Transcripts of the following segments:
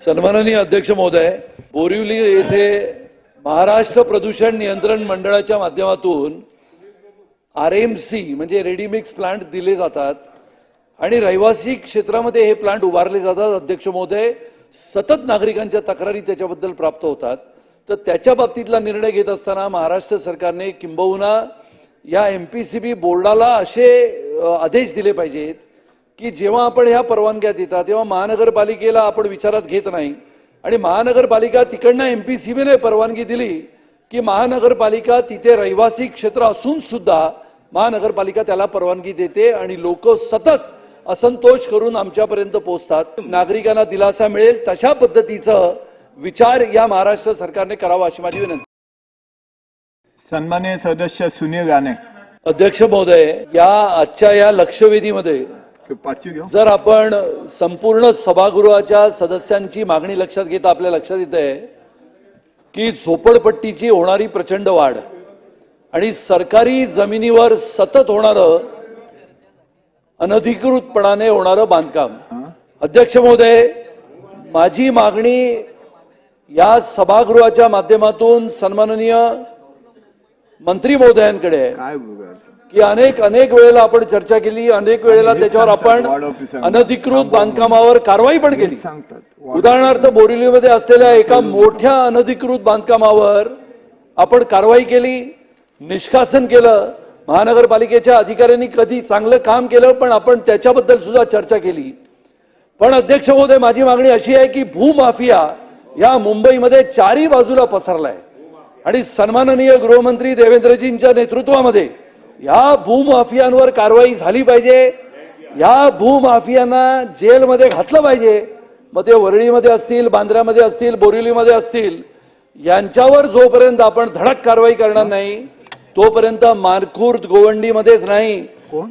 सन्माननीय अध्यक्ष महोदय बोरिवली येथे महाराष्ट्र प्रदूषण नियंत्रण मंडळाच्या माध्यमातून आर एम सी म्हणजे रेडीमिक्स प्लांट दिले जातात आणि रहिवासी क्षेत्रामध्ये हे प्लांट उभारले जातात. अध्यक्ष महोदय सतत नागरिकांच्या तक्रारी त्याच्याबद्दल प्राप्त होतात. तर त्याच्या बाबतीतला निर्णय घेत असताना महाराष्ट्र सरकारने किंबहुना या एम पी सी बी बोर्डाला असे आदेश दिले पाहिजेत की जेव्हा आपण ह्या परवानग्या देतात तेव्हा महानगरपालिकेला आपण विचारात घेत नाही. आणि महानगरपालिका तिकडनं एम पी सी बीने परवानगी दिली की महानगरपालिका तिथे रहिवासी क्षेत्र असून सुद्धा महानगरपालिका त्याला परवानगी देते आणि लोक सतत असंतोष करून आमच्यापर्यंत पोहोचतात. नागरिकांना दिलासा मिळेल तशा पद्धतीचं विचार या महाराष्ट्र सरकारने करावा अशी माझी विनंती. सन्मान्य सदस्य सुनील राणे अध्यक्ष महोदय या आजच्या या लक्षवेधीमध्ये जर आपण संपूर्ण सभागृहाच्या सदस्यांची मागणी लक्षात घेता आपल्या लक्षात येत आहे की झोपडपट्टीची होणारी प्रचंड वाढ आणि सरकारी जमिनीवर सतत होणारं अनधिकृतपणाने होणारं बांधकाम. अध्यक्ष महोदय माझी मागणी या सभागृहाच्या माध्यमातून सन्माननीय मंत्री महोदयांकडे आहे. की अनेक अनेक वेळेला आपण चर्चा केली अनेक वेळेला त्याच्यावर आपण. अनधिकृत बांधकामावर कारवाई पण केली. सांगतात. उदाहरणार्थ बोरिवलीमध्ये असलेल्या एका मोठ्या अनधिकृत बांधकामावर आपण कारवाई केली निष्कासन केलं. महानगरपालिकेच्या अधिकाऱ्यांनी कधी चांगलं काम केलं पण आपण त्याच्याबद्दल सुद्धा चर्चा केली. पण अध्यक्ष महोदय माझी मागणी अशी आहे की भूमाफिया या मुंबईमध्ये चारी बाजूला पसरलाय. आणि सन्माननीय गृहमंत्री देवेंद्रजींच्या नेतृत्वामध्ये या भूमाफियांवर कारवाई झाली पाहिजे. या भूमाफियांना जेलमध्ये घातलं पाहिजे. मग ते वरळीमध्ये असतील बांद्र्यामध्ये असतील बोरिवलीमध्ये असतील यांच्यावर जोपर्यंत आपण धडक कारवाई करणार नाही तोपर्यंत मारखुर्द गोवंडीमध्येच नाही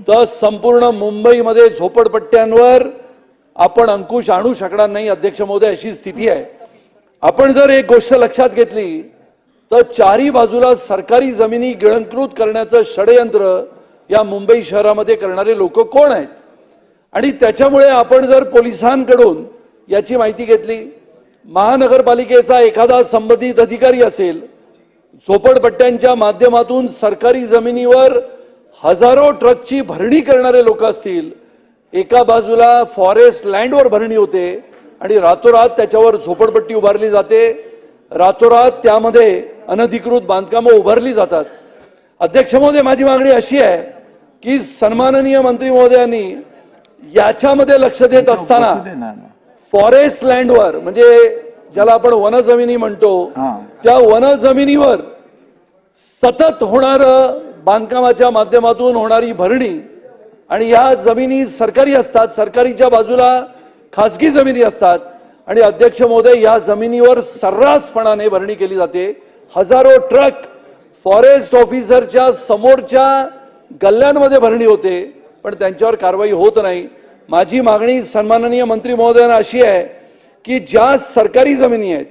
तर संपूर्ण मुंबईमध्ये झोपडपट्ट्यांवर आपण अंकुश आणू शकणार नाही अध्यक्ष महोदय अशी स्थिती आहे. आपण जर एक गोष्ट लक्षात घेतली तर चारी बाजूला सरकारी जमिनी गिळंकृत करण्याचं षडयंत्र या मुंबई शहरामध्ये करणारे लोक कोण आहेत? आणि त्याच्यामुळे आपण जर पोलिसांकडून याची माहिती घेतली महानगरपालिकेचा एखादा संबंधित अधिकारी असेल झोपडपट्ट्यांच्या माध्यमातून सरकारी जमिनीवर हजारो ट्रकची भरणी करणारे लोक असतील एका बाजूला फॉरेस्ट लँडवर भरणी होते आणि रातोरात त्याच्यावर झोपडपट्टी उभारली जाते रातोरात त्यामध्ये अनधिकृत बांधकामं उभारली जातात अध्यक्ष महोदय माझी मागणी अशी आहे की सन्माननीय मंत्री महोदयांनी याच्यामध्ये लक्ष देत असताना. फॉरेस्ट लँडवर म्हणजे ज्याला आपण वनजमिनी म्हणतो हा. त्या वनजमिनीवर सतत होणार बांधकामाच्या माध्यमातून होणारी भरणी आणि या जमिनी सरकारी असतात सरकारीच्या बाजूला खासगी जमिनी असतात आणि अध्यक्ष महोदय या जमिनीवर सर्रासपणाने भरणी केली जाते हजारो ट्रक फॉरेस्ट ऑफिसरच्या समोरच्या गल्ल्यांमध्ये भरणी होते पण त्यांच्यावर कारवाई होत नाही. माझी मागणी सन्माननीय मंत्री महोदयांना अशी आहे की ज्या सरकारी जमिनी आहेत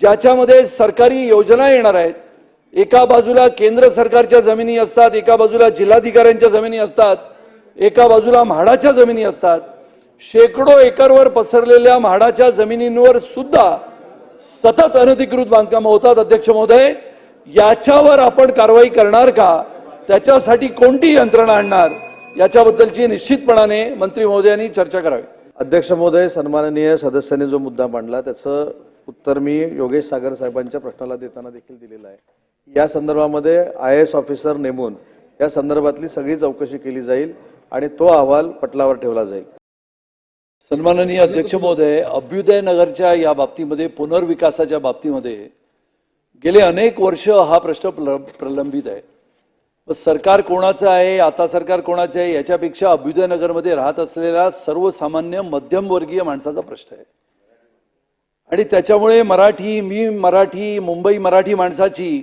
ज्याच्यामध्ये सरकारी योजना येणार आहेत एका बाजूला केंद्र सरकारच्या जमिनी असतात एका बाजूला जिल्हाधिकाऱ्यांच्या जमिनी असतात एका बाजूला म्हाडाच्या जमिनी असतात. शेकडो एकरवर पसरलेल्या म्हाडाच्या जमिनींवर सुद्धा सतत अनधिकृत बांधकामं होतात अध्यक्ष महोदय. याच्यावर आपण कारवाई करणार का? त्याच्यासाठी कोणती यंत्रणा आणणार? याच्याबद्दलची निश्चितपणाने मंत्री महोदयांनी चर्चा करावी. अध्यक्ष महोदय सन्माननीय सदस्यांनी जो मुद्दा मांडला त्याचं उत्तर मी योगेश सागर साहेबांच्या प्रश्नाला देताना देखील दिलेलं आहे. या संदर्भामध्ये आय एस ऑफिसर नेमून या संदर्भातली सगळी चौकशी केली जाईल आणि तो अहवाल पटलावर ठेवला जाईल. सन्माननीय अध्यक्ष महोदय अभ्युदय नगरच्या या बाबतीमध्ये पुनर्विकासाच्या बाबतीमध्ये गेले अनेक वर्ष हा प्रश्न प्रलंबित आहे. सरकार कोणाचं आहे आता सरकार कोणाचं आहे याच्यापेक्षा अभ्युदय नगरमध्ये राहत असलेला सर्वसामान्य मध्यमवर्गीय माणसाचा प्रश्न आहे. आणि त्याच्यामुळे मराठी मी मराठी मुंबई मराठी माणसाची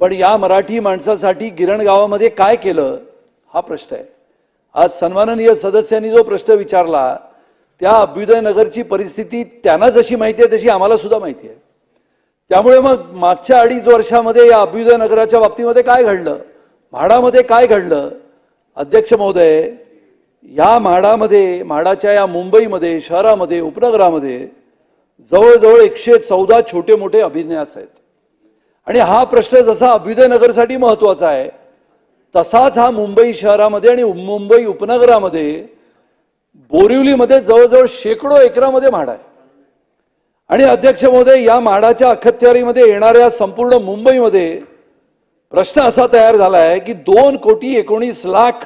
पण या मराठी माणसासाठी गिरण गावामध्ये काय केलं हा प्रश्न आहे. आज सन्माननीय सदस्यांनी जो प्रश्न विचारला त्या अभ्युदय नगरची परिस्थिती त्यांना जशी माहिती आहे तशी आम्हाला सुद्धा माहिती आहे. त्यामुळे मग मागच्या अडीच वर्षामध्ये या अभ्युदय नगराच्या बाबतीमध्ये काय घडलं? म्हाडामध्ये काय घडलं? अध्यक्ष महोदय या म्हाडामध्ये म्हाडाच्या या मुंबईमध्ये शहरामध्ये उपनगरामध्ये जवळजवळ एकशे चौदा छोटे मोठे अभिन्यास आहेत. आणि हा प्रश्न जसा अभ्युदयनगरसाठी महत्त्वाचा आहे तसाच हा मुंबई शहरामध्ये आणि मुंबई उपनगरामध्ये बोरिवलीमध्ये जवळजवळ शेकडो एकरामध्ये म्हाड आहे. आणि अध्यक्ष महोदय या म्हाडाच्या अखत्यारीमध्ये येणाऱ्या संपूर्ण मुंबईमध्ये प्रश्न असा तयार झाला आहे की दोन कोटी एकोणीस लाख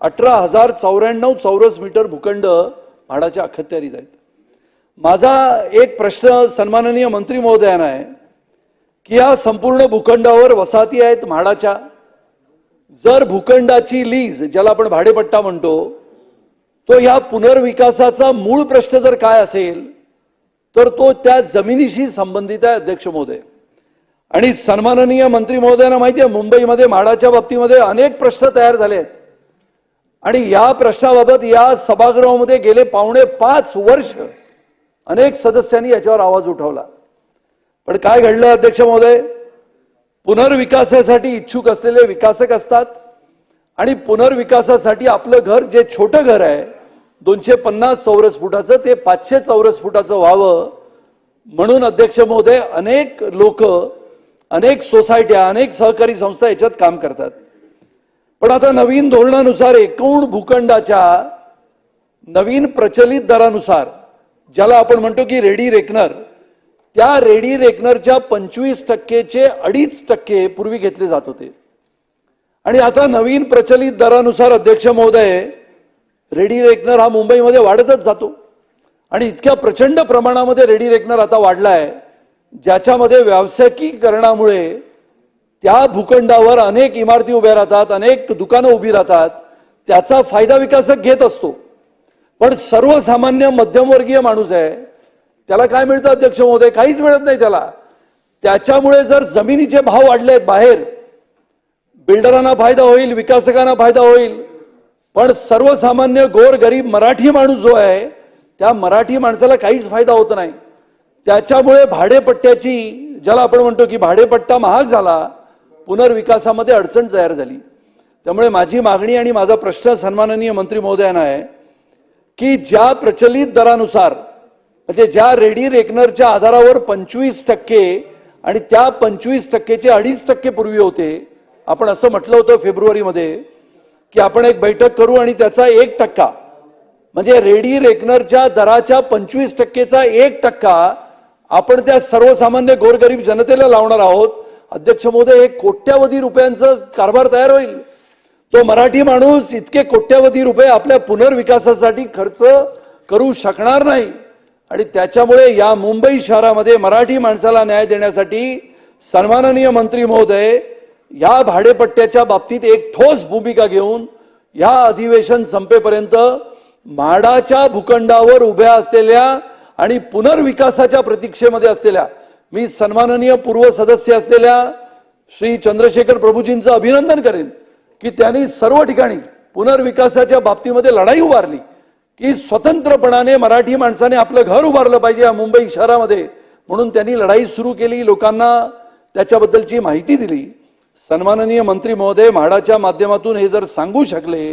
अठरा हजार चौऱ्याण्णव चौरस मीटर भूखंड म्हाडाच्या अखत्यारीत आहेत. माझा एक प्रश्न सन्माननीय मंत्री महोदयांना आहे की या संपूर्ण भूखंडावर वसाहती आहेत म्हाडाच्या जर भूखंडाची लीज ज्याला आपण भाडेपट्टा म्हणतो तो या पुनर्विकासाचा मूळ प्रश्न जर काय असेल तर तो त्या जमिनीशी संबंधित आहे अध्यक्ष महोदय. आणि सन्माननीय मंत्री महोदयांना माहिती आहे मुंबईमध्ये म्हाडाच्या बाबतीमध्ये अनेक प्रश्न तयार झाले आहेत आणि या प्रश्नाबाबत या सभागृहामध्ये गेले पावणे पाच वर्ष अनेक सदस्यांनी याच्यावर आवाज उठवला. पण काय घडलं अध्यक्ष महोदय? पुनर्विकासासाठी इच्छुक असलेले विकासक असतात आणि पुनर्विकासासाठी आपलं घर जे छोटं घर आहे दोनशे पन्नास चौरस फुटाचं ते पाचशे चौरस फुटाचं व्हावं म्हणून अध्यक्ष महोदय अनेक लोक अनेक सोसायट्या अनेक सहकारी संस्था याच्यात काम करतात. पण आता नवीन धोरणानुसार एकूण भूखंडाच्या नवीन प्रचलित दरानुसार ज्याला आपण म्हणतो की रेडी रेकनर त्या रेडी रेकनरच्या पंचवीस टक्केचे अडीच टक्के पूर्वी घेतले जात होते. आणि आता नवीन प्रचलित दरानुसार अध्यक्ष महोदय रेडी रेकनर हा मुंबईमध्ये वाढतच जातो. आणि इतक्या प्रचंड प्रमाणामध्ये रेडी रेकनर आता वाढला आहे ज्याच्यामध्ये व्यावसायिकीकरणामुळे त्या भूखंडावर अनेक इमारती उभ्या राहतात अनेक दुकानं उभी राहतात त्याचा फायदा विकासक घेत असतो. पण सर्वसामान्य मध्यमवर्गीय माणूस आहे त्याला काय मिळतं अध्यक्ष महोदय? काहीच मिळत नाही त्याला. त्याच्यामुळे जर जमिनीचे भाव वाढले आहेत बाहेर बिल्डरांना फायदा होईल विकासकांना फायदा होईल पण सर्वसामान्य गोर गरीब मराठी माणूस जो आहे त्या मराठी माणसाला काहीच फायदा होत नाही. त्याच्यामुळे भाडेपट्ट्याची ज्याला आपण म्हणतो की भाडेपट्टा महाग झाला पुनर्विकासामध्ये अडचण तयार झाली. त्यामुळे माझी मागणी आणि माझा प्रश्न सन्माननीय मंत्री महोदयांना आहे की ज्या प्रचलित दरानुसार म्हणजे ज्या रेडी रेकनरच्या आधारावर पंचवीस टक्के आणि त्या पंचवीस टक्केचे अडीच टक्के पूर्वी होते आपण असं म्हटलं होतं फेब्रुवारीमध्ये की आपण एक बैठक करू आणि त्याचा एक टक्का. म्हणजे रेडी रेकनरच्या दराच्या पंचवीस टक्केचा एक टक्का आपण त्या सर्वसामान्य गोरगरीब जनतेला लावणार आहोत. अध्यक्ष महोदय एक कोट्यावधी रुपयांचं कारभार तयार होईल. तो मराठी माणूस इतके कोट्यावधी रुपये आपल्या पुनर्विकासासाठी खर्च करू शकणार नाही. आणि त्याच्यामुळे या मुंबई शहरामध्ये मराठी माणसाला न्याय देण्यासाठी सन्माननीय मंत्री महोदय या भाडेपट्ट्याच्या बाबतीत एक ठोस भूमिका घेऊन या अधिवेशन संपेपर्यंत म्हाडाच्या भूखंडावर उभ्या असलेल्या आणि पुनर्विकासाच्या प्रतीक्षेमध्ये असलेल्या मी सन्माननीय पूर्व सदस्य असलेल्या श्री चंद्रशेखर प्रभूजींचं अभिनंदन करेन की त्यांनी सर्व ठिकाणी पुनर्विकासाच्या बाबतीमध्ये लढाई उभारली की स्वतंत्रपणाने मराठी माणसाने आपलं घर उभारलं पाहिजे या मुंबई शहरामध्ये. म्हणून त्यांनी लढाई सुरू केली लोकांना त्याच्याबद्दलची माहिती दिली. सन्माननीय मंत्री महोदय म्हाडाच्या माध्यमातून हे जर सांगू शकले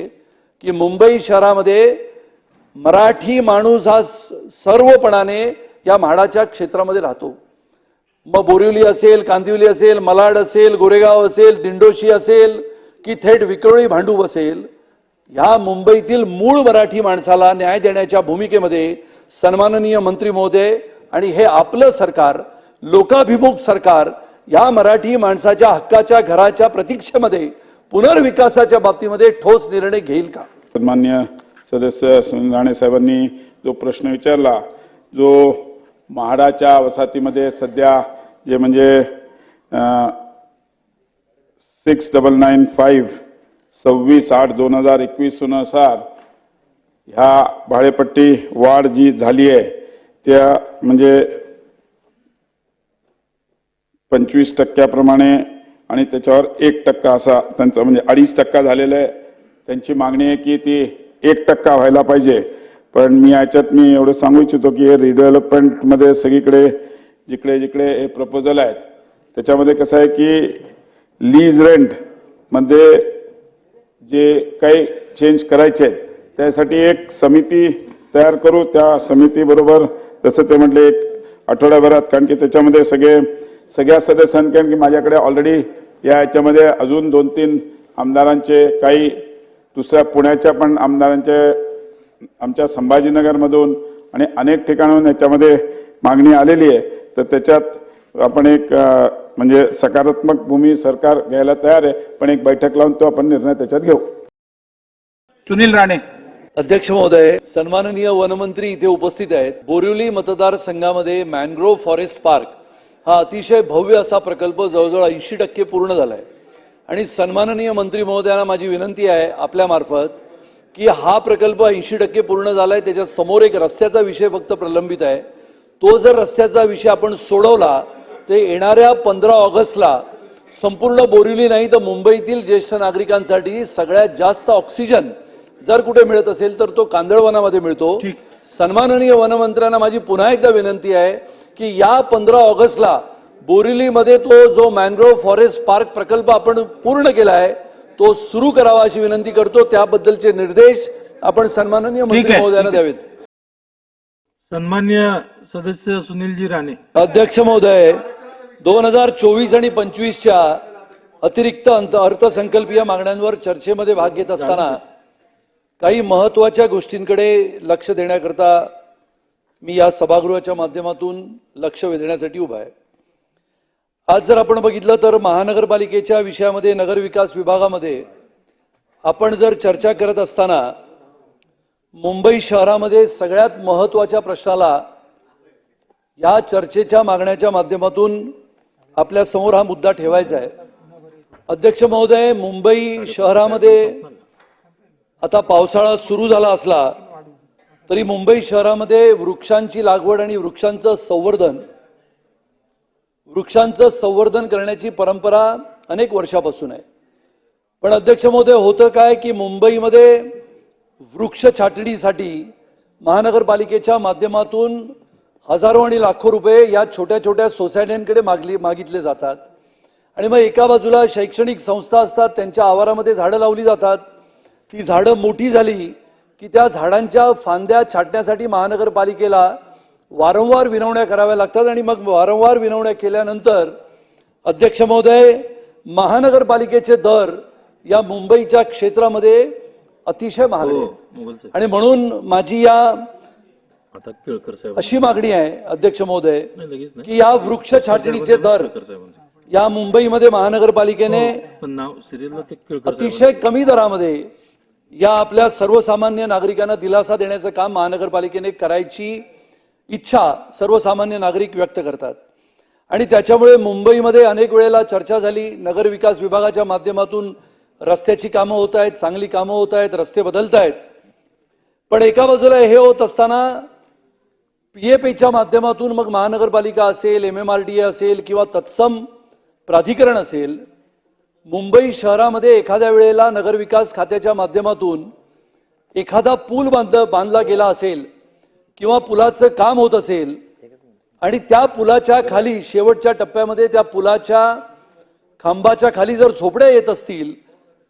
की मुंबई शहरामध्ये मराठी माणूस हा सर्वपणाने या म्हाडाच्या क्षेत्रामध्ये राहतो. मग बोरिवली असेल कांदिवली असेल मलाड असेल गोरेगाव असेल दिंडोशी असेल की थेट विक्रोळी भांडूप असेल ह्या मुंबईतील मूळ मराठी माणसाला न्याय देण्याच्या भूमिकेमध्ये सन्माननीय मंत्री महोदय आणि हे आपलं सरकार लोकाभिमुख सरकार या मराठी माणसाच्या हक्काच्या घराच्या प्रतीक्षेमध्ये पुनर्विकासाच्या बाबतीमध्ये ठोस निर्णय घेईल का? सन्मान्य सदस्य सुनील राणे साहेबांनी जो प्रश्न विचारला जो म्हाडाच्या वसाहतीमध्ये सध्या जे म्हणजे सिक्स डबल नाईन फाईव्ह सव्वीस आठ दोन हजार एकवीसनुसार ह्या भाडेपट्टी वाढ जी झाली आहे त्या म्हणजे पंचवीस टक्क्याप्रमाणे आणि त्याच्यावर एक टक्का असा त्यांचा म्हणजे अडीच टक्का झालेला आहे. त्यांची मागणी आहे की ती एक टक्का व्हायला पाहिजे. पण मी याच्यात मी एवढं सांगू इच्छितो की हे रिडेव्हलपमेंटमध्ये सगळीकडे जिकडे जिकडे हे प्रपोजल आहेत त्याच्यामध्ये कसं आहे की लीज रेंटमध्ये जे काही चेंज करायचे आहेत त्यासाठी एक समिती तयार करू. त्या समितीबरोबर जसं ते म्हटले एक आठवड्याभरात कारण की त्याच्यामध्ये सगळे सगळ्या सदस्यांनी कारण की माझ्याकडे ऑलरेडी या याच्यामध्ये अजून दोन तीन आमदारांचे काही दुसऱ्या पुण्याच्या पण आमदारांचे आमच्या संभाजीनगरमधून आणि अनेक ठिकाणाहून याच्यामध्ये मागणी आलेली आहे. तर त्याच्यात आपण एक म्हणजे सकारात्मक भूमी सरकार घ्यायला तयार आहे पण एक बैठक लावून तो आपण निर्णय त्याच्यात घेऊ. सुनील राणे. अध्यक्ष महोदय सन्माननीय वनमंत्री इथे उपस्थित आहेत. बोरिवली मतदारसंघामध्ये मॅनग्रोव्ह फॉरेस्ट पार्क हा अतिशय भव्य असा प्रकल्प जवळजवळ ऐंशी टक्के पूर्ण झालाय. आणि सन्माननीय मंत्री महोदयांना माझी विनंती आहे आपल्या मार्फत की हा प्रकल्प ऐंशी टक्के पूर्ण झालाय त्याच्यासमोर एक रस्त्याचा विषय फक्त प्रलंबित आहे. तो जर रस्त्याचा विषय आपण सोडवला तर येणाऱ्या पंधरा ऑगस्टला संपूर्ण बोरिवली नाही तर मुंबईतील ज्येष्ठ नागरिकांसाठी सगळ्यात जास्त ऑक्सिजन जर कुठे मिळत असेल तर तो कांदळवनामध्ये मिळतो. सन्माननीय वनमंत्र्यांना माझी पुन्हा एकदा विनंती आहे की या पंधरा ऑगस्टला बोरिवलीमध्ये तो जो मॅनग्रोव्ह फॉरेस्ट पार्क प्रकल्प आपण पूर्ण केला आहे तो सुरू करावा अशी विनंती करतो. त्याबद्दलचे निर्देश आपण सन्माननीय मंत्री महोदयांना. द्यावेत. सन्मान्य सदस्य सुनीलजी राणे. अध्यक्ष महोदय दोन हजार चोवीस आणि पंचवीसच्या अतिरिक्त अंत अर्थसंकल्पीय मागण्यांवर चर्चेमध्ये भाग घेत असताना काही महत्त्वाच्या गोष्टींकडे लक्ष देण्याकरता मी या सभागृहाच्या माध्यमातून लक्ष वेधण्यासाठी उभा आहे. आज जर आपण बघितलं तर महानगरपालिकेच्या विषयामध्ये नगरविकास विभागामध्ये आपण जर चर्चा करत असताना मुंबई शहरामध्ये सगळ्यात महत्त्वाच्या प्रश्नाला या चर्चेच्या मागण्याच्या माध्यमातून आपल्यासमोर हा मुद्दा ठेवायचा आहे. अध्यक्ष महोदय मुंबई शहरामध्ये आता पावसाळा सुरू झाला असला तरी मुंबई शहरामध्ये वृक्षांची लागवड आणि वृक्षांचं संवर्धन वृक्षांचं संवर्धन करण्याची परंपरा अनेक वर्षापासून आहे. पण अध्यक्ष महोदय होतं काय की मुंबईमध्ये वृक्ष छाटणीसाठी महानगरपालिकेच्या माध्यमातून हजारो आणि लाखो रुपये या छोट्या छोट्या सोसायट्यांकडे मागली मागितले जातात. आणि मग एका बाजूला शैक्षणिक संस्था असतात त्यांच्या आवारामध्ये झाडं लावली जातात. ती झाडं मोठी झाली की त्या झाडांच्या फांद्या छाटण्यासाठी महानगरपालिकेला वारंवार विनवण्या कराव्या लागतात आणि मग वारंवार विनवण्या केल्यानंतर अध्यक्ष महोदय महानगरपालिकेचे दर या मुंबईच्या क्षेत्रामध्ये अतिशय महाग हो आणि म्हणून माझी या अशी मागणी आहे अध्यक्ष महोदय की या वृक्ष छाटणीचे दर या मुंबईमध्ये महानगरपालिकेने केळकर अतिशय कमी दरामध्ये या आपल्या सर्वसामान्य नागरिकांना दिलासा देण्याचं काम महानगरपालिकेने करायची इच्छा सर्वसामान्य नागरिक व्यक्त करतात. आणि त्याच्यामुळे मुंबईमध्ये अनेक वेळेला चर्चा झाली. नगर विकास विभागाच्या माध्यमातून रस्त्याची कामं होत आहेत चांगली कामं होत आहेत रस्ते बदलत आहेत. पण एका बाजूला हे होत असताना पीएपीच्या माध्यमातून मग महानगरपालिका असेल M M R D A असेल किंवा तत्सम प्राधिकरण असेल मुंबई शहरामध्ये एखाद्या वेळेला नगरविकास खात्याच्या माध्यमातून एखादा पूल बांध बांधला गेला असेल किंवा पुलाचं काम होत असेल आणि त्या पुलाच्या खाली शेवटच्या टप्प्यामध्ये त्या पुलाच्या खांबाच्या खाली जर झोपड्या येत असतील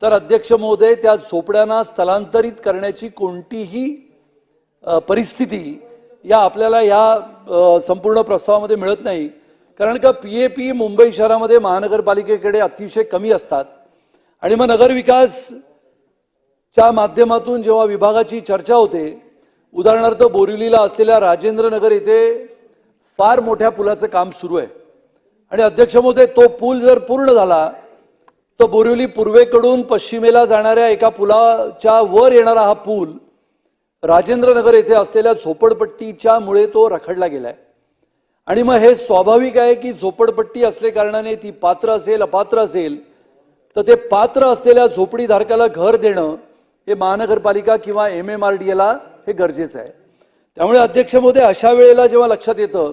तर अध्यक्ष महोदय त्या झोपड्यांना स्थलांतरित करण्याची कोणतीही परिस्थिती या आपल्याला या संपूर्ण प्रस्तावामध्ये मिळत नाही. कारण का पी ए पी मुंबई शहरामध्ये महानगरपालिकेकडे अतिशय कमी असतात. आणि मग नगरविकास च्या माध्यमातून जेव्हा विभागाची चर्चा होते उदाहरणार्थ बोरिवलीला असलेल्या राजेंद्र नगर येथे फार मोठ्या पुलाचं काम सुरू आहे. आणि अध्यक्ष महोदय तो पूल जर पूर्ण झाला तर बोरिवली पूर्वेकडून पश्चिमेला जाणाऱ्या एका पुलाच्या वर येणारा हा पूल राजेंद्र नगर येथे असलेल्या झोपडपट्टीच्या मुळे तो रखडला गेलाय. आणि मग हे स्वाभाविक आहे की झोपडपट्टी असले कारणाने ती पात्र असेल अपात्र असेल तर ते पात्र असलेल्या झोपडीधारकाला घर देणं हे महानगरपालिका किंवा एम एम आर डी एला हे गरजेचं आहे. त्यामुळे अध्यक्ष महोदय अशा वेळेला जेव्हा लक्षात येतं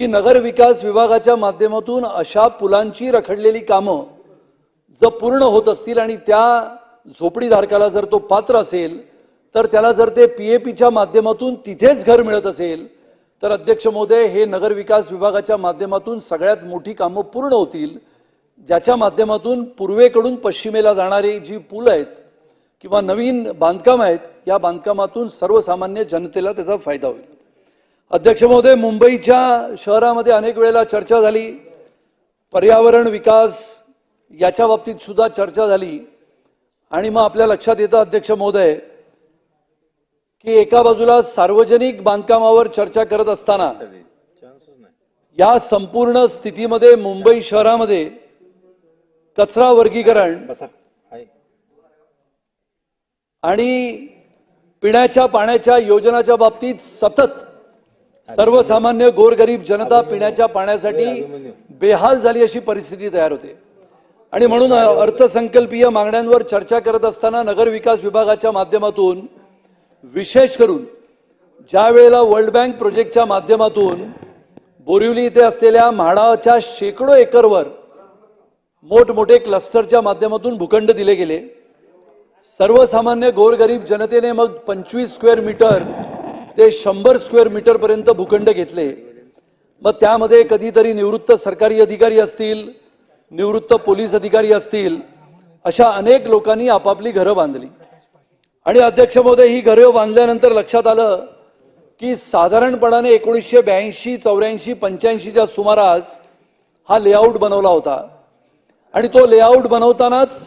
की नगर विकास विभागाच्या माध्यमातून अशा पुलांची रखडलेली कामं जर पूर्ण होत असतील आणि त्या झोपडीधारकाला जर तो पात्र असेल तर त्याला जर ते पी ए पीच्या माध्यमातून तिथेच घर मिळत असेल तर अध्यक्ष महोदय हे नगर विकास विभागाच्या माध्यमातून सगळ्यात मोठी कामं पूर्ण होतील ज्याच्या माध्यमातून पूर्वेकडून पश्चिमेला जाणारी जी पूल आहेत किंवा नवीन बांधकाम आहेत या बांधकामातून सर्वसामान्य जनतेला त्याचा फायदा होईल. अध्यक्ष महोदय मुंबईच्या शहरामध्ये अनेक वेळेला चर्चा झाली. पर्यावरण विकास याच्या बाबतीत सुद्धा चर्चा झाली. आणि मग आपल्या लक्षात येतं अध्यक्ष महोदय की एका बाजूला सार्वजनिक बांधकामावर चर्चा करत असताना या संपूर्ण स्थितीमध्ये मुंबई शहरामध्ये कचरा वर्गीकरण आणि पिण्याच्या पाण्याच्या योजनाच्या बाबतीत सतत सर्वसामान्य गोरगरीब जनता पिण्याच्या पाण्यासाठी बेहाल झाली अशी परिस्थिती तयार होते. आणि म्हणून अर्थसंकल्पीय मागण्यांवर चर्चा करत असताना नगर विकास विभागाच्या माध्यमातून विशेष करून ज्या वेळेला वर्ल्ड बँक प्रोजेक्टच्या माध्यमातून बोरिवली इथे असलेल्या म्हाडाच्या शेकडो एकरवर मोठमोठे क्लस्टरच्या माध्यमातून भूखंड दिले गेले. सर्वसामान्य गोरगरीब जनतेने मग पंचवीस स्क्वेअर मीटर ते शंभर स्क्वेअर मीटरपर्यंत भूखंड घेतले. मग त्यामध्ये कधीतरी निवृत्त सरकारी अधिकारी असतील निवृत्त पोलीस अधिकारी असतील अशा अनेक लोकांनी आपापली घरं बांधली. आणि अध्यक्ष महोदय ही घरं बांधल्यानंतर लक्षात आलं की साधारणपणाने एकोणीसशे ब्याऐंशी चौऱ्याऐंशी पंच्याऐंशीच्या सुमारास हा लेआउट बनवला होता. आणि तो लेआउट बनवतानाच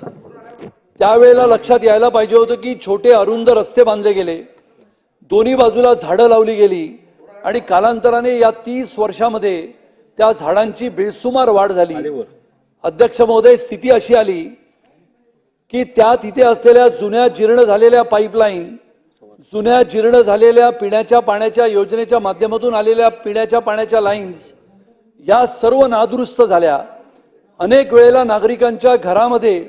त्यावेळेला लक्षात यायला पाहिजे होतं की छोटे अरुंद रस्ते बांधले गेले. दोन्ही बाजूला झाडं लावली गेली आणि कालांतराने या तीस वर्षामध्ये त्या झाडांची बेसुमार वाढ झाली. अध्यक्ष महोदय स्थिती अशी आली की त्या तिथे असलेल्या जुन्या जीर्ण झालेल्या पाईपलाईन जुन्या जीर्ण झालेल्या पिण्याच्या पाण्याच्या योजनेच्या माध्यमातून आलेल्या पिण्याच्या पाण्याच्या लाईन्स या सर्व नादुरुस्त झाल्या. अनेक वेळेला नागरिकांच्या घरामध्ये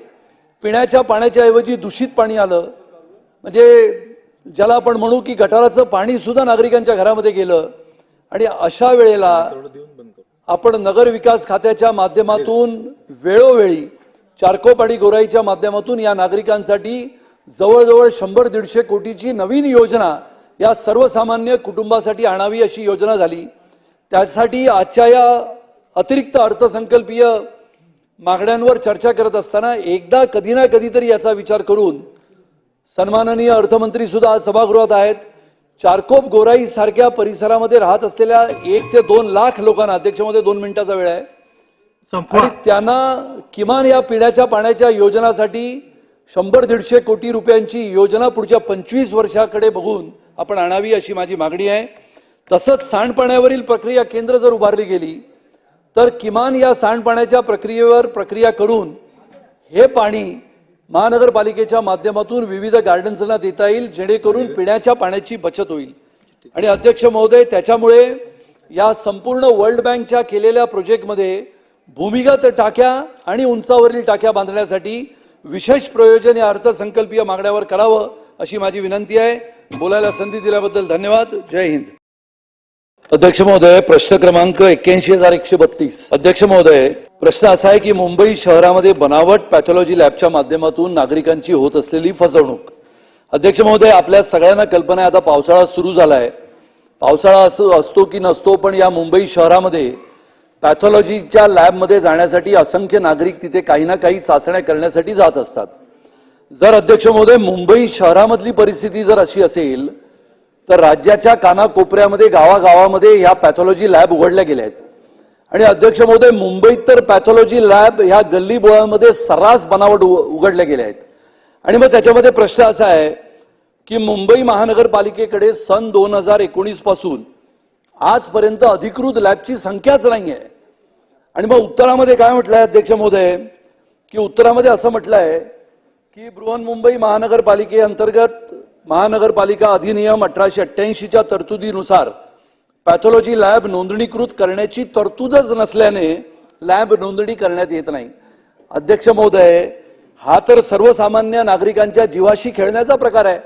पिण्याच्या पाण्याच्या ऐवजी दूषित पाणी आलं. म्हणजे ज्याला आपण म्हणू की गटाराचं पाणी सुद्धा नागरिकांच्या घरामध्ये गेलं. आणि अशा वेळेला आपण नगर विकास खात्याच्या माध्यमातून वेळोवेळी चारकोप आणि गोराईच्या माध्यमातून या नागरिकांसाठी जवळजवळ शंभर दीडशे कोटीची नवीन योजना या सर्वसामान्य कुटुंबासाठी आणावी अशी योजना झाली. त्यासाठी आजच्या या अतिरिक्त अर्थसंकल्पीय मागण्यांवर चर्चा करत असताना एकदा कधी ना कधीतरी याचा विचार करून सन्माननीय अर्थमंत्री सुद्धा आज सभागृहात आहेत. चारकोप गोराई सारख्या परिसरामध्ये राहत असलेल्या एक ते दोन लाख लोकांना अध्यक्षमध्ये दोन मिनिटाचा वेळ आहे. आणि त्यांना किमान या पिण्याच्या पाण्याच्या योजनासाठी शंभर दीडशे कोटी रुपयांची योजना पुढच्या पंचवीस वर्षाकडे बघून आपण आणावी अशी माझी मागणी आहे. तसंच सांडपाण्यावरील प्रक्रिया केंद्र जर उभारली गेली तर किमान या सांडपाण्याच्या प्रक्रियेवर प्रक्रिया करून हे पाणी महानगरपालिकेच्या माध्यमातून विविध गार्डन्सना देता येईल जेणेकरून पिण्याच्या पाण्याची बचत होईल. आणि अध्यक्ष महोदय त्याच्यामुळे या संपूर्ण वर्ल्ड बँकच्या केलेल्या प्रोजेक्टमध्ये भूमिगत टाक्या आणि उंचावरील टाक्या बांधण्यासाठी विशेष प्रयोजन या अर्थसंकल्पीय मागण्यावर करावं अशी माझी विनंती आहे. बोलायला संधी दिल्याबद्दल धन्यवाद. जय हिंद. अध्यक्ष महोदय प्रश्न क्रमांक एक्क्याऐंशी हजार एकशे बत्तीस. अध्यक्ष महोदय प्रश्न असा आहे की मुंबई शहरामध्ये बनावट पॅथॉलॉजी लॅबच्या माध्यमातून नागरिकांची होत असलेली फसवणूक. अध्यक्ष महोदय आपल्या सगळ्यांना कल्पना आहे आता पावसाळा सुरू झालाय. पावसाळा असो असतो की नसतो पण या मुंबई शहरामध्ये पॅथॉलॉजीच्या लॅबमध्ये जाण्यासाठी असंख्य नागरिक तिथे काही ना काही चाचण्या करण्यासाठी जात असतात. जर अध्यक्ष महोदय मुंबई शहरामधली परिस्थिती जर अशी असेल तर राज्याच्या कानाकोपऱ्यामध्ये गावागावामध्ये ह्या पॅथॉलॉजी लॅब उघडल्या गेल्या आहेत. आणि अध्यक्ष महोदय मुंबईत तर पॅथॉलॉजी लॅब ह्या गल्ली बोळामध्ये सर्रास बनावट उ- उघडल्या गेल्या आहेत. आणि मग त्याच्यामध्ये प्रश्न असा आहे की मुंबई महानगरपालिकेकडे सन दोन हजार एकोणीसपासून आजपर्यंत अधिकृत लॅबची संख्याच नाही आहे आणि मग उत्तरामध्ये काय म्हटलंय अध्यक्ष महोदय? की उत्तरामध्ये असं म्हटलंय की बृहन्मुंबई महानगरपालिकेअंतर्गत महानगरपालिका अधिनियम अठराशे अठ्ठ्याऐंशीच्या तरतुदीनुसार पॅथॉलॉजी लॅब नोंदणीकृत करण्याची तरतूदच नसल्याने लॅब नोंदणी करण्यात येत नाही. अध्यक्ष महोदय हा तर सर्वसामान्य नागरिकांच्या जीवाशी खेळण्याचा प्रकार आहे.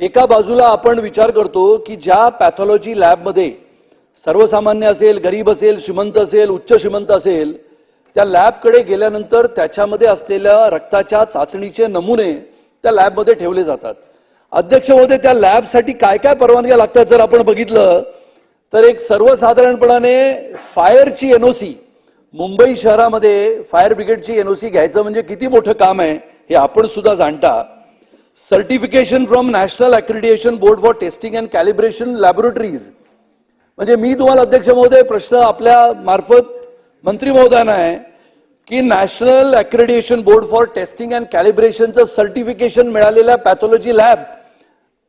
एका बाजूला आपण विचार करतो की ज्या पॅथॉलॉजी लॅबमध्ये सर्वसामान्य असेल गरीब असेल श्रीमंत असेल उच्च श्रीमंत असेल त्या लॅबकडे गेल्यानंतर त्याच्यामध्ये असलेल्या रक्ताच्या चाचणीचे नमुने त्या लॅबमध्ये ठेवले जातात. अध्यक्ष महोदय त्या लॅबसाठी काय काय परवानग्या लागतात जर आपण बघितलं तर एक सर्वसाधारणपणाने फायरची एनओसी मुंबई शहरामध्ये फायर ब्रिगेडची एनओसी घ्यायचं म्हणजे किती मोठं काम आहे हे आपण सुद्धा जाणता. Certification from national accreditation board for testing and calibration laboratories म्हणजे मी तुम्हाला अध्यक्ष महोदय प्रश्न आपल्या मार्फत मंत्री महोदयांना आहे की national accreditation board for testing and कॅलिब्रेशनचं certification मिळालेल्या पॅथॉलॉजी लॅब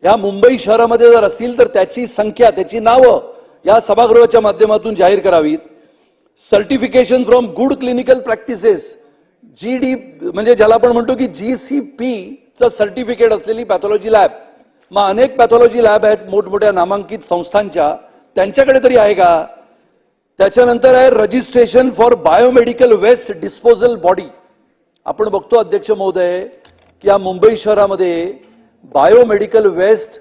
या मुंबई शहरामध्ये जर असतील तर त्याची संख्या त्याची नावं या सभागृहाच्या माध्यमातून जाहीर करावीत. Certification from good clinical practices G D म्हणजे ज्याला आपण म्हणतो की जी सी पी चं सर्टिफिकेट असलेली पॅथॉलॉजी लॅब. मग अनेक पॅथॉलॉजी लॅब आहेत मोठमोठ्या नामांकित संस्थांच्या. त्यांच्याकडे तरी आहे का? त्याच्यानंतर आहे registration for biomedical waste disposal body आपण बघतो अध्यक्ष महोदय की या मुंबई शहरामध्ये बायोमेडिकल वेस्ट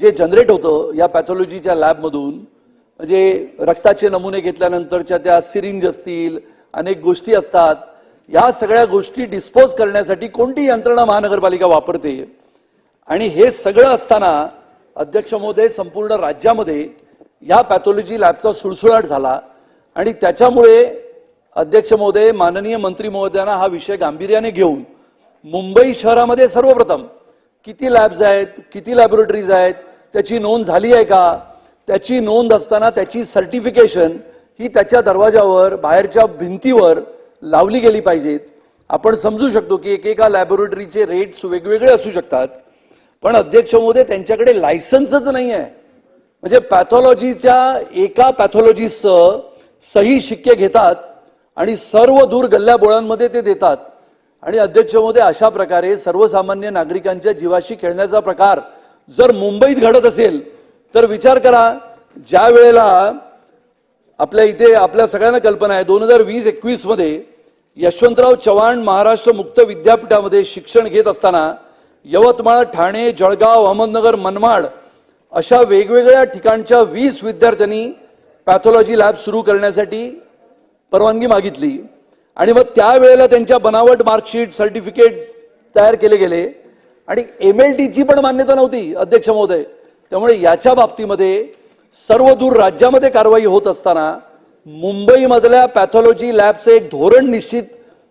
जे जनरेट होतं या पॅथॉलॉजीच्या लॅबमधून म्हणजे रक्ताचे नमुने घेतल्यानंतरच्या त्या सिरिंज असतील अनेक गोष्टी असतात. या सगळ्या गोष्टी डिस्पोज करण्यासाठी कोणती यंत्रणा महानगरपालिका वापरते? आणि हे सगळं असताना अध्यक्ष महोदय संपूर्ण राज्यामध्ये या पॅथॉलॉजी लॅबचा सुळसुळाट झाला आणि त्याच्यामुळे अध्यक्ष महोदय माननीय मंत्री महोदयांना हा विषय गांभीर्याने घेऊन मुंबई शहरामध्ये सर्वप्रथम किती लॅब्स आहेत किती लॅबोरेटरीज आहेत त्याची नोंद झाली आहे का? त्याची नोंद असताना त्याची सर्टिफिकेशन ही त्याच्या दरवाजावर बाहेरच्या भिंतीवर लावली गेली पाहिजेत. आपण समजू शकतो की एकेका लॅबोरेटरीचे रेट्स वेगवेगळे असू शकतात पण अध्यक्ष महोदय त्यांच्याकडे लायसन्सच नाही आहे म्हणजे पॅथॉलॉजीच्या एका पॅथॉलॉजीसह सही शिक्के घेतात आणि सर्व दूर गल्ल्या बोळांमध्ये ते देतात. आणि अध्यक्ष महोदय अशा प्रकारे सर्वसामान्य नागरिकांच्या जीवाशी खेळण्याचा प्रकार जर मुंबईत घडत असेल तर विचार करा ज्या वेळेला आपल्या इथे आपल्या सगळ्यांना कल्पना आहे दोन हजार वीस एकवीसमध्ये यशवंतराव चव्हाण महाराष्ट्र मुक्त विद्यापीठामध्ये शिक्षण घेत असताना यवतमाळ ठाणे जळगाव अहमदनगर मनमाड अशा वेगवेगळ्या ठिकाणच्या वीस विद्यार्थ्यांनी पॅथॉलॉजी लॅब सुरू करण्यासाठी परवानगी मागितली. आणि मग त्यावेळेला त्यांच्या बनावट मार्कशीट सर्टिफिकेट तयार केले गेले. आणि एम एल टीची पण मान्यता नव्हती अध्यक्ष महोदय. त्यामुळे याच्या बाबतीमध्ये सर्व दूर राज्यामध्ये कारवाई होत असताना मुंबईमधल्या पॅथॉलॉजी लॅबचे एक धोरण निश्चित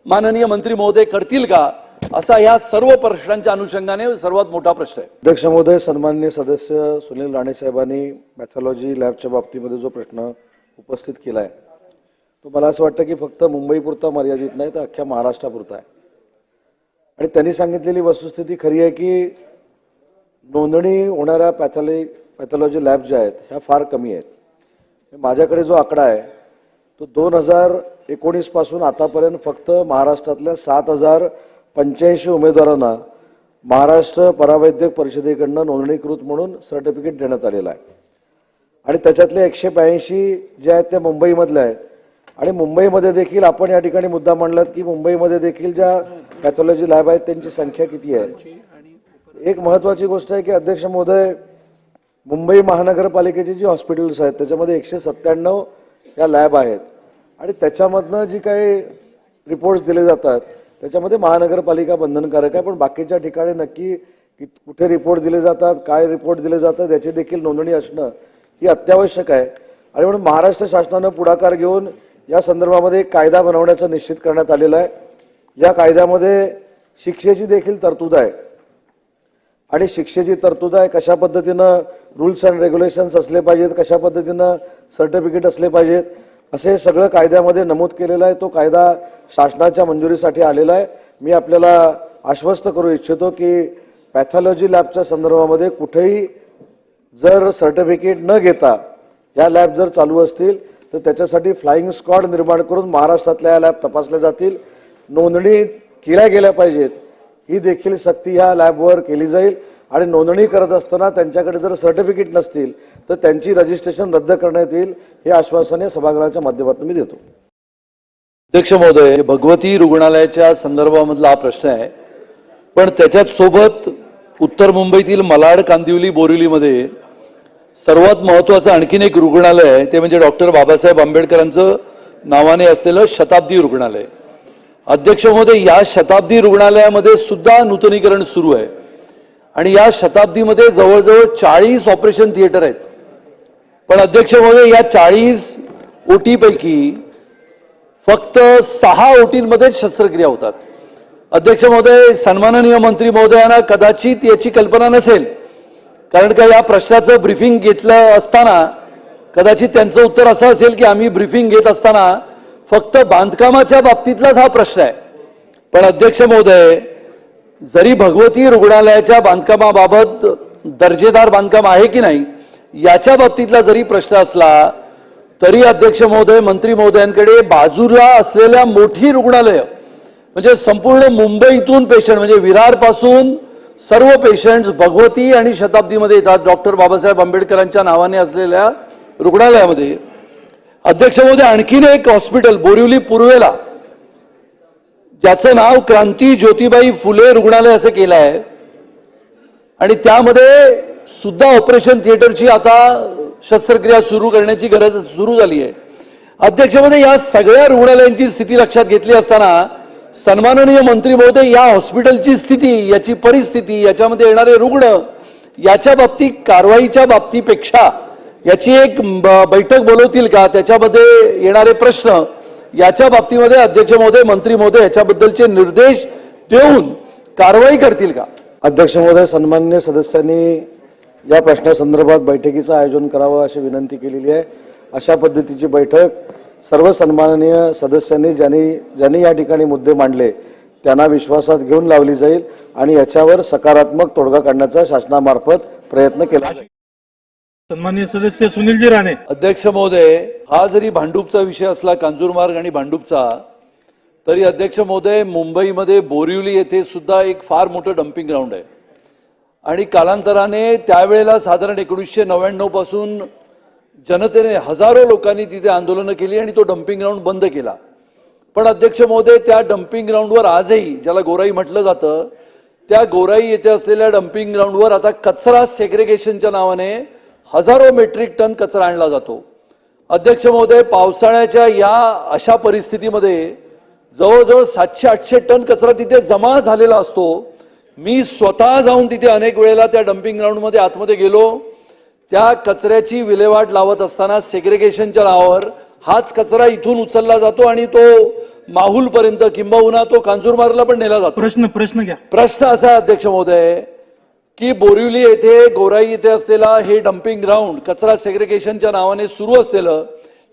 माननीय मंत्री महोदय करतील का? असा या सर्व प्रश्नांच्या अनुषंगाने सर्वात मोठा प्रश्न आहे. अध्यक्ष महोदय सन्मान्य सदस्य सुनील राणे साहेबांनी पॅथॉलॉजी लॅबच्या बाबतीमध्ये जो प्रश्न उपस्थित केला आहे तो मला असं वाटतं की फक्त मुंबईपुरता मर्यादित नाही तर अख्ख्या महाराष्ट्रापुरता आहे. आणि त्यांनी सांगितलेली वस्तुस्थिती खरी आहे की नोंदणी होणाऱ्या पॅथॉलॉजी पॅथॉलॉजी लॅब ज्या आहेत ह्या फार कमी आहेत. माझ्याकडे जो आकडा आहे तो दोन हजार एकोणीसपासून आतापर्यंत फक्त महाराष्ट्रातल्या सात हजार पंच्याऐंशी उमेदवारांना महाराष्ट्र परावैद्यक परिषदेकडनं नोंदणीकृत म्हणून सर्टिफिकेट देण्यात आलेलं आहे. आणि त्याच्यातले एकशे ब्याऐंशी जे आहेत ते मुंबईमधले आहेत. आणि मुंबईमध्ये देखील आपण या ठिकाणी मुद्दा मांडलात की मुंबईमध्ये देखील ज्या पॅथॉलॉजी लॅब आहेत त्यांची संख्या किती आहे? एक महत्वाची गोष्ट आहे की अध्यक्ष महोदय मुंबई महानगरपालिकेची जी हॉस्पिटल्स आहेत त्याच्यामध्ये एकशे सत्त्याण्णव या लॅब आहेत. आणि त्याच्यामधनं जी काही रिपोर्ट्स दिले जातात त्याच्यामध्ये महानगरपालिका बंधनकारक आहे पण बाकीच्या ठिकाणी नक्की की कुठे रिपोर्ट दिले जातात काय रिपोर्ट दिले जातात याची देखील नोंदणी असणं ही अत्यावश्यक आहे. आणि म्हणून महाराष्ट्र शासनानं पुढाकार घेऊन या संदर्भामध्ये एक कायदा बनवण्याचं निश्चित करण्यात आलेला आहे. या कायद्यामध्ये शिक्षेची देखील तरतूद आहे. आणि शिक्षेची तरतूद आहे कशा पद्धतीनं रूल्स अँड रेग्युलेशन्स असले पाहिजेत कशा पद्धतीनं सर्टिफिकेट असले पाहिजेत असे सगळं कायद्यामध्ये नमूद केलेलं आहे. तो कायदा शासनाच्या मंजुरीसाठी आलेला आहे. मी आपल्याला आश्वस्त करू इच्छितो की पॅथॉलॉजी लॅबच्या संदर्भामध्ये कुठेही जर सर्टिफिकेट न घेता या लॅब जर चालू असतील तर त्याच्यासाठी फ्लाईंग स्क्वॉड निर्माण करून महाराष्ट्रातल्या या लॅब तपासल्या जातील. नोंदणी केल्या गेल्या पाहिजेत. ही देखील सक्ती ह्या लॅबवर केली जाईल. आणि नोंदणी करत असताना त्यांच्याकडे जर सर्टिफिकेट नसतील तर त्यांची रजिस्ट्रेशन रद्द करण्यात येईल हे आश्वासन या सभागृहाच्या माध्यमातून मी देतो. अध्यक्ष महोदय भगवती रुग्णालयाच्या संदर्भामधला हा प्रश्न आहे. पण त्याच्याच सोबत उत्तर मुंबईतील मलाड कांदिवली बोरिवलीमध्ये सर्वात महत्वाचं आणखीन एक रुग्णालय आहे ते म्हणजे डॉक्टर बाबासाहेब आंबेडकरांचं नावाने असलेलं शताब्दी रुग्णालय. अध्यक्ष महोदय या शताब्दी रुग्णालयामध्ये सुद्धा नूतनीकरण सुरू आहे. आणि या शताब्दीमध्ये जवळजवळ चाळीस ऑपरेशन थिएटर आहेत. पण अध्यक्ष महोदय या चाळीस ओटीपैकी फक्त सहा ओटींमध्येच शस्त्रक्रिया होतात. अध्यक्ष महोदय सन्माननीय मंत्री महोदयांना कदाचित याची कल्पना नसेल. कारण का या प्रश्नाचं ब्रीफिंग घेतलं असताना कदाचित त्यांचं उत्तर असं असेल की आम्ही ब्रीफिंग घेत असताना फक्त बांधकामाच्या बाबतीतलाच हा प्रश्न आहे. पण अध्यक्ष महोदय जरी भगवती रुग्णालयाच्या बांधकामाबाबत दर्जेदार बांधकाम आहे की नाही याच्या बाबतीतला जरी प्रश्न असला तरी अध्यक्ष महोदय मंत्री महोदयांकडे बाजूला असलेल्या मोठी रुग्णालय म्हणजे संपूर्ण मुंबईतून पेशंट म्हणजे विरारपासून सर्व पेशंट भगवती आणि शताब्दीमध्ये येतात. डॉक्टर बाबासाहेब आंबेडकरांच्या नावाने असलेल्या रुग्णालयामध्ये अध्यक्ष महोदय आणखीन एक हॉस्पिटल बोरिवली पूर्वेला ज्याचं नाव क्रांती ज्योतिबाई फुले रुग्णालय असं केलं आहे आणि त्यामध्ये सुद्धा ऑपरेशन थिएटरची आता शस्त्रक्रिया सुरू करण्याची गरज सुरू झाली आहे. अध्यक्षमध्ये या सगळ्या रुग्णालयांची स्थिती लक्षात घेतली असताना सन्माननीय मंत्री महोदय या हॉस्पिटलची स्थिती याची परिस्थिती याच्यामध्ये येणारे रुग्ण याच्या बाबतीत कारवाईच्या बाबतीपेक्षा याची एक बैठक बोलवतील का? त्याच्यामध्ये येणारे प्रश्न याच्या बाबतीमध्ये अध्यक्ष महोदय मंत्री महोदय याच्याबद्दलचे निर्देश देऊन कारवाई करतील का? अध्यक्ष महोदय सन्मान्य सदस्यांनी या प्रश्नासंदर्भात बैठकीचं आयोजन करावं अशी विनंती केलेली आहे. अशा पद्धतीची बैठक सर्व सन्माननीय सदस्यांनी ज्यांनी ज्यांनी या ठिकाणी मुद्दे मांडले त्यांना विश्वासात घेऊन लावली जाईल आणि याच्यावर सकारात्मक तोडगा काढण्याचा शासनामार्फत प्रयत्न केला जाईल. सन्मान्य सदस्य सुनीलजी राणे. अध्यक्ष महोदय हा जरी भांडूपचा विषय असला कांजूरमार्ग आणि भांडूपचा तरी अध्यक्ष महोदय मुंबईमध्ये बोरिवली येथे सुद्धा एक फार मोठं डम्पिंग ग्राउंड आहे. आणि कालांतराने त्यावेळेला साधारण एकोणीसशे नव्याण्णवपासून जनतेने हजारो लोकांनी तिथे आंदोलनं केली आणि तो डम्पिंग ग्राउंड बंद केला. पण अध्यक्ष महोदय त्या डम्पिंग ग्राउंडवर आजही ज्याला गोराई म्हटलं जातं त्या गोराई येथे असलेल्या डम्पिंग ग्राउंडवर आता कचरा सेग्रेगेशनच्या नावाने हजारो मेट्रिक टन कचरा आणला जातो. अध्यक्ष महोदय पावसाळ्याच्या या अशा परिस्थितीमध्ये जवळजवळ सातशे आठशे टन कचरा तिथे जमा झालेला असतो. मी स्वतः जाऊन तिथे अनेक वेळेला त्या डम्पिंग ग्राउंडमध्ये आतमध्ये गेलो. त्या कचऱ्याची विल्हेवाट लावत असताना सेग्रेगेशनच्या नावावर हाच कचरा इथून उचलला जातो आणि तो माहूलपर्यंत किंबहुना तो कांजूरमार्गला पण नेला जातो. प्रश्न प्रश्न घ्या. प्रश्न असा अध्यक्ष महोदय. की बोरिवली येथे गोराई येथे असलेला हे डम्पिंग ग्राउंड कचरा सेग्रिगेशनच्या नावाने सुरू असलेलं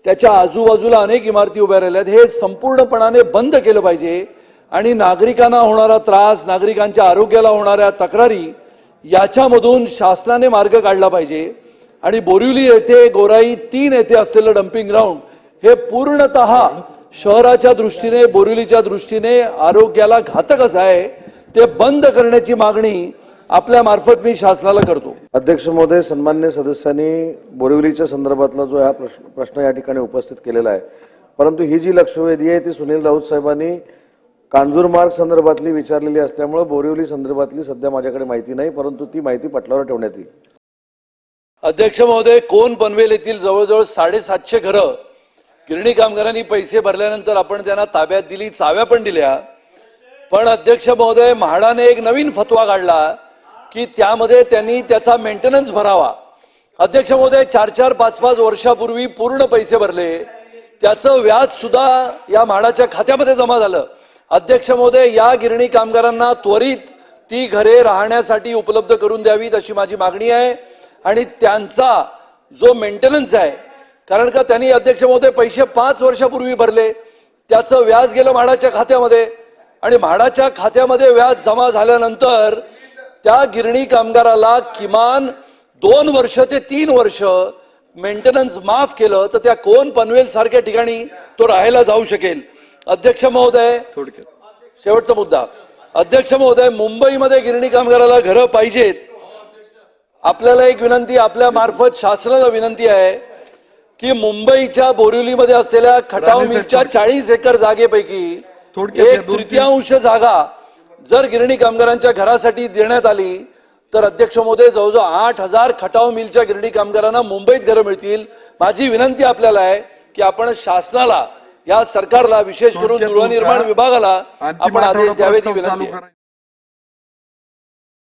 त्याच्या आजूबाजूला अनेक इमारती उभ्या राहिल्या आहेत हे संपूर्णपणाने बंद केलं पाहिजे. आणि नागरिकांना होणारा त्रास नागरिकांच्या आरोग्याला होणाऱ्या तक्रारी याच्यामधून शासनाने मार्ग काढला पाहिजे. आणि बोरिवली येथे गोराई तीन येथे असलेलं डम्पिंग ग्राउंड हे पूर्णतः शहराच्या दृष्टीने बोरिवलीच्या दृष्टीने आरोग्याला घातक आहे. ते बंद करण्याची मागणी आपल्या मार्फत मी शासनाला करतो. अध्यक्ष महोदय सन्मान्य सदस्यांनी बोरिवलीच्या संदर्भातला जो हा प्रश्न प्रश्न या ठिकाणी उपस्थित केलेला आहे. परंतु ही जी लक्षवेधी आहे ती सुनील राऊत साहेबांनी कांजूरमार्ग संदर्भातली विचारलेली असल्यामुळे बोरिवली संदर्भातली सध्या माझ्याकडे माहिती नाही परंतु ती माहिती पटलावर ठेवण्यात येईल. अध्यक्ष महोदय कोण पनवेल येथील जवळजवळ साडेसातशे घरं? गिरणी कामगारांनी पैसे भरल्यानंतर आपण त्यांना ताब्यात दिली चाव्या पण दिल्या. पण अध्यक्ष महोदय म्हाडाने एक नवीन फतवा काढला. की त्यामध्ये त्यांनी त्याचा मेंटेनन्स भरावा. अध्यक्ष महोदय चार चार पाच पाच वर्षापूर्वी पूर्ण पैसे भरले. त्याचं व्याज सुद्धा या म्हाडाच्या खात्यामध्ये जमा झालं. अध्यक्ष महोदय या गिरणी कामगारांना त्वरित ती घरे राहण्यासाठी उपलब्ध करून द्यावीत अशी माझी मागणी आहे. आणि त्यांचा जो मेंटेनन्स आहे कारण का त्यांनी अध्यक्ष महोदय पैसे पाच वर्षापूर्वी भरले. त्याचं व्याज गेलं म्हाडाच्या खात्यामध्ये. आणि म्हाडाच्या खात्यामध्ये व्याज जमा झाल्यानंतर त्या गिरणी कामगाराला किमान दोन वर्ष ते तीन वर्ष मेंटेनन्स माफ केलं तर त्या कोण पनवेल सारख्या ठिकाणी तो राहायला जाऊ शकेल. अध्यक्ष महोदय शेवटचा मुद्दा. अध्यक्ष महोदय मुंबईमध्ये गिरणी कामगाराला घरं पाहिजेत. आपल्याला एक विनंती आपल्या मार्फत शासनाला विनंती आहे की मुंबईच्या बोरिवलीमध्ये असलेल्या खटाव मिलच्या चाळीस एकर जागेपैकी एक तृतीयांश जागा जर गिरणी कामगारांच्या घरासाठी देण्यात आली तर अध्यक्ष महोदय जवळजवळ आठ हजार खटाव मिलच्या गिरणी कामगारांना मुंबईत घरं मिळतील माझी विनंती आपल्याला आहे की आपण शासनाला या सरकारला विशेष करून गृहनिर्माण. विभागाला आपण आदेश द्यावेत ही प्रस्ताव विनंती.